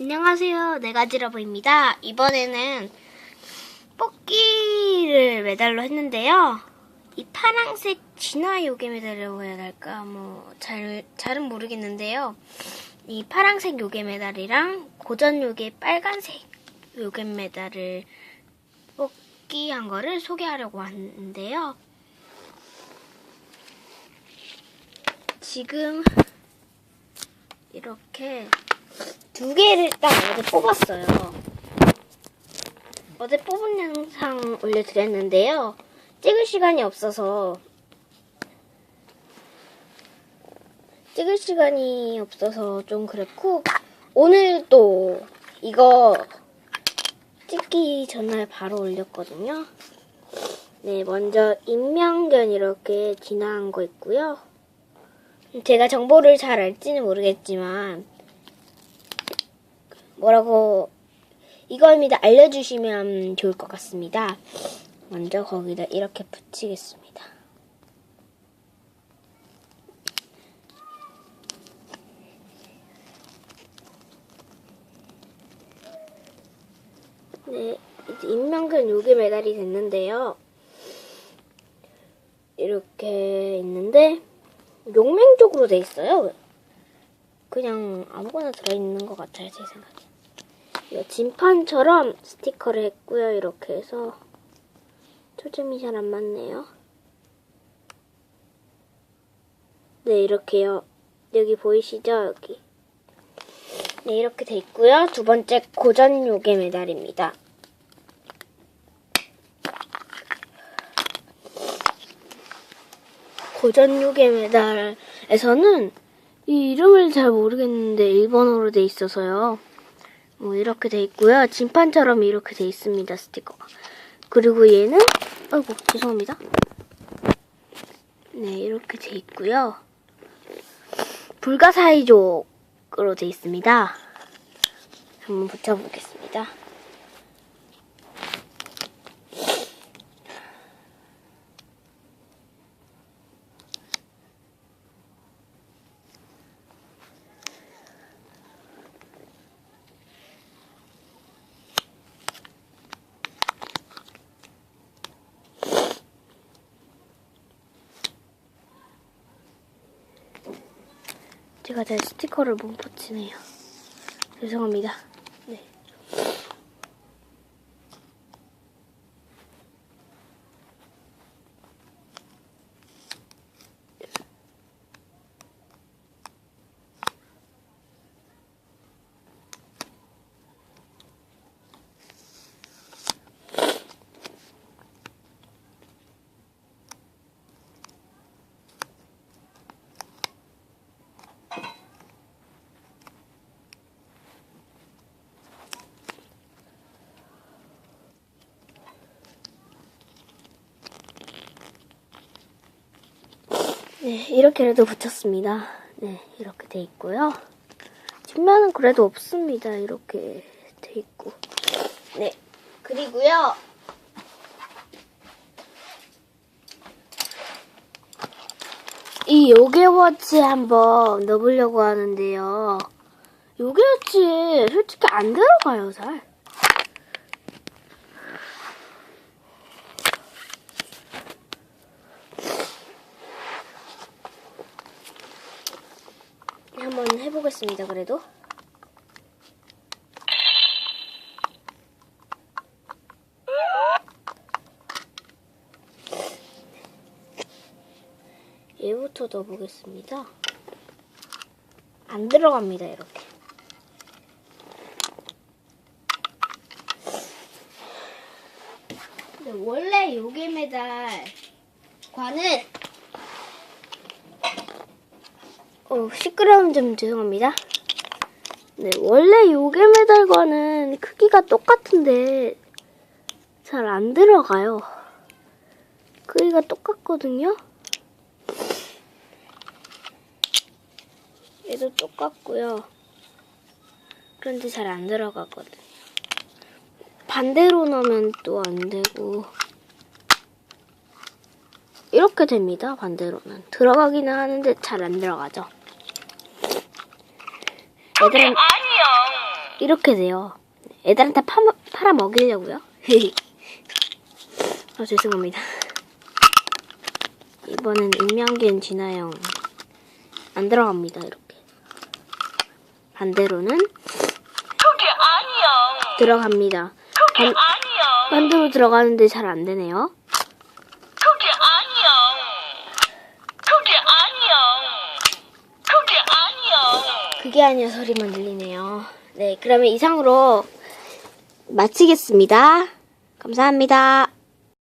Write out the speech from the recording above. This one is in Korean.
안녕하세요. 네가지러브입니다. 이번에는 뽑기를 메달로 했는데요. 이 파랑색 진화 요괴 메달이라고 해야 할까? 뭐, 잘, 잘은 모르겠는데요. 이 파랑색 요괴 메달이랑 고전 요괴 빨간색 요괴 메달을 뽑기한 거를 소개하려고 하는데요. 지금 이렇게 두 개를 딱 어제 뽑았어요. 어제 뽑은 영상 올려드렸는데요. 찍을 시간이 없어서 찍을 시간이 없어서 좀 그랬고 오늘 또 이거 찍기 전날 바로 올렸거든요. 네, 먼저 인명견 이렇게 진화한 거 있고요. 제가 정보를 잘 알지는 모르겠지만 뭐라고 이거입니다. 알려주시면 좋을 것 같습니다. 먼저 거기다 이렇게 붙이겠습니다. 네, 이제 인명근 요괴 메달이 됐는데요. 이렇게 있는데 용맹 쪽으로 돼 있어요. 그냥 아무거나 들어있는 것 같아요, 제 생각에. 진판처럼 스티커를 했고요, 이렇게 해서. 초점이 잘 안 맞네요. 네, 이렇게요. 여기 보이시죠? 여기. 네, 이렇게 돼 있고요. 두 번째 고전 요괴 메달입니다. 고전 요괴 메달에서는 이 이름을 잘 모르겠는데 일본어로 돼 있어서요. 뭐 이렇게 돼 있고요. 진판처럼 이렇게 돼 있습니다. 스티커가. 그리고 얘는 아이고 죄송합니다. 네 이렇게 돼 있고요. 불가사의족으로 돼 있습니다. 한번 붙여보겠습니다. 제가 제 스티커를 못 붙이네요. 죄송합니다. 네. 네, 이렇게라도 붙였습니다. 네, 이렇게 돼 있고요. 뒷면은 그래도 없습니다. 이렇게 돼 있고. 네, 그리고요. 이 요괴워치 한번 넣어보려고 하는데요. 요괴워치 솔직히 안 들어가요, 잘. 한번 해보겠습니다, 그래도. 얘부터 넣어보겠습니다. 안 들어갑니다, 이렇게. 원래 요괴 메달 관은 어, 시끄러운 점 죄송합니다. 네, 원래 요괴 메달과는 크기가 똑같은데 잘 안 들어가요. 크기가 똑같거든요. 얘도 똑같고요. 그런데 잘 안 들어가거든요. 반대로 넣으면 또 안 되고 이렇게 됩니다. 반대로는 들어가기는 하는데 잘 안 들어가죠. 얘들은 안녕. 이렇게 돼요. 애들한테 파, 팔아 먹이려고요. 아, 죄송합니다. 이번엔 익명기엔 진화형 안 들어갑니다. 이렇게. 반대로는. 들어갑니다. 반. 반대로 들어가는데 잘 안 되네요. 그게 아니야. 그게 아니야. 그게 아니야. 그게 아니야 소리만 들리네요. 네, 그러면 이상으로 마치겠습니다. 감사합니다.